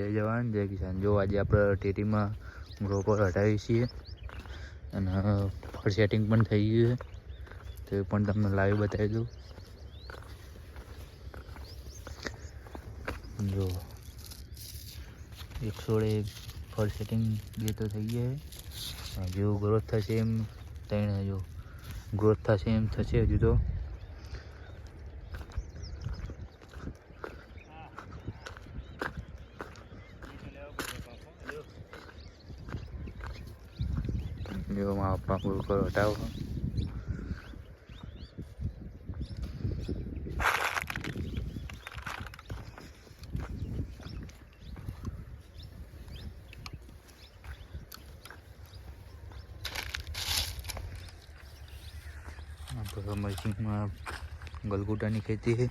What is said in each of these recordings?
જય જવાન જય કિસાન. જો આજે આપણે ટેટીમાં ગ્રોપર હટાવીએ છીએ અને ફળ સેટિંગ પણ થઈ ગયું છે. તો એ પણ તમને લાઈવ બતાવી દઉં. જો એકસોળે ફળ સેટિંગ બે તો થઈ ગયા છે. જેવું ગ્રોથ થશે એમ ત્રણ જો ગ્રોથ થશે એમ થશે હજુ તો. જો મારા પપ્પા ગ્રુપર હટાવો આપણે મરચીમાં ગલગોટાની ખેતી છે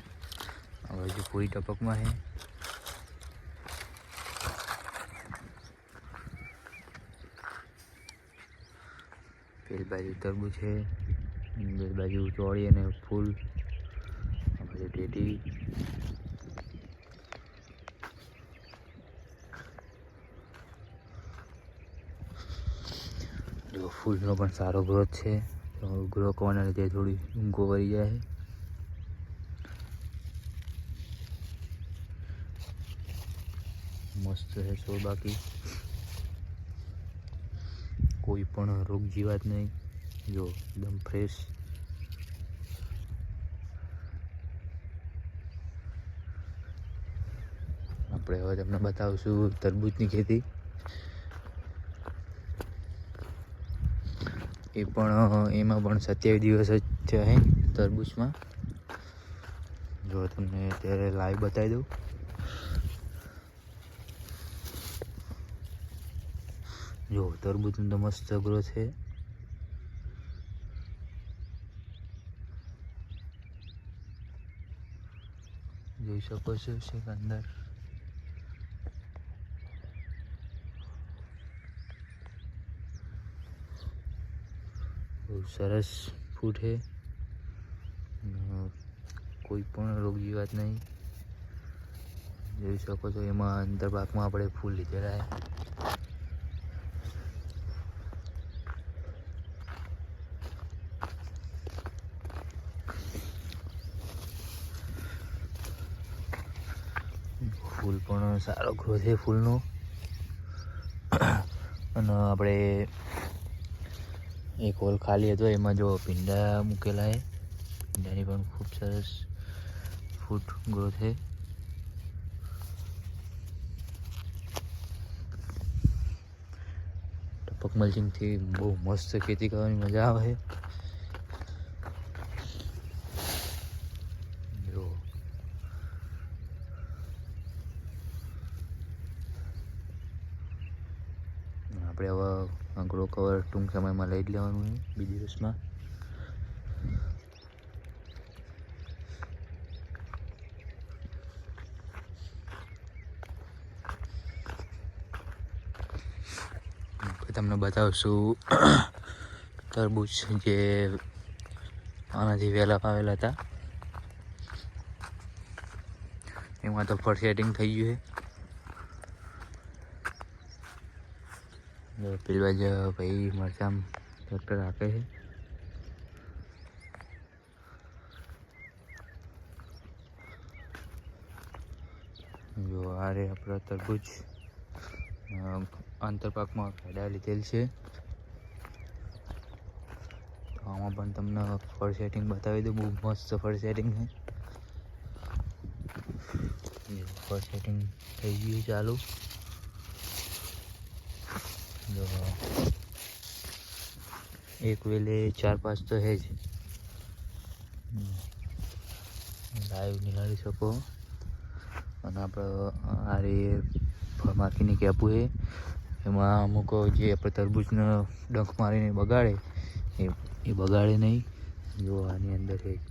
આ બાજુ પૂરી ટપકમાં છે પેલી બાજુ તરબૂચ છે. બે બાજુ ચોળી અને ફૂલ. આ બાજુ ટેટી. ફૂલનો પણ સારો ગ્રોથ છે. ગ્રો કરવાના લીધે થોડી ઊંઘો વળી જાય. મસ્ત છે છોડ બાકી. કોઈ પણ રોગ જીવાત નહીં. જો એકદમ ફ્રેશ આપણે હવે તમને બતાવશું તરબૂચની ખેતી. એ પણ, એમાં પણ સત્યાવીસ દિવસ જ છે તરબૂચમાં. જો તમને અત્યારે લાઈવ બતાવી દઉં. જો તરબૂચનો તો મસ્ત ગ્રો છે. જોઈ શકો છો અંદર બહુ સરસ ફૂડ છે. કોઈ પણ રોગી વાત નહીં. જોઈ શકો છો, એમાં અંદર ભાગમાં આપણે ફૂલ લીધેલા ફૂલ પણ સારો ગ્રોથ છે ફૂલનો. અને આપણે એક હોલ ખાલી હતો, એમાં જો ભીંડા મૂકેલા છે. ભીંડાની પણ ખૂબ સરસ ફૂટ ગ્રોથ છે. ટપક મલ્ચિંગથી બહુ મસ્ત ખેતી કરવાની મજા આવે. આપણે હવે ગ્રો કવર ટૂંક સમયમાં લઈ જ લેવાનું છે, બીજી દિવસમાં. તમને બતાવશું તરબૂચ જે આનાથી વહેલા પાવેલા હતા. એમાં તો ફળ થઈ ગયું છે. પેલી જ ભાઈ મરચામ ટ્રેક્ટર આપે છે. જો આ રે આપણા તરબૂચ. આંતરપાકમાં કાઢા લીધેલ છે. આમાં પણ તમને ફળ સેટિંગ બતાવી દઉં. બહુ મસ્ત ફળ સેટિંગ છે. ફળ સેટિંગ થઈ ગયું ચાલુ. જો એક વેલે ચાર પાંચ તો છે જ. લાઈવ નિહાળી શકો. અને આપણે આ રે માખીને કેપું છે એમાં અમુક જે આપણે તરબૂચનો ડંખ મારીને બગાડે, એ એ બગાડે નહીં. જો આની અંદર એક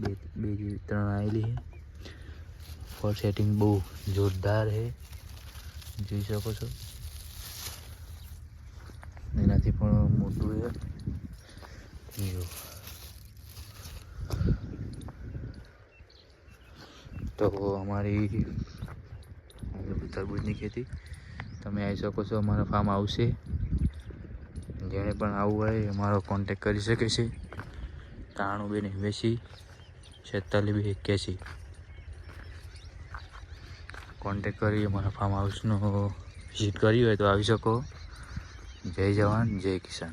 બે બે ત્રણ આવેલી છે ફોર સેટિંગ બહુ જોરદાર છે જોઈ શકો છો? એનાથી પણ મોટું છે તો અમારી તરબૂજની ખેતી. તમે આવી શકો છો, અમારા ફાર્મ આવશે. જેણે પણ આવવું હોય, અમારો કોન્ટેક કરી શકે છે. ત્રાણું બે નેવ્યાસી છેતાલીસ બે એક્યાસી. કોન્ટેક કરી અમારા ફાર્મ હાઉસનો વિઝિટ કરી હોય તો આવી શકો. જય જવાન જય કિસાન.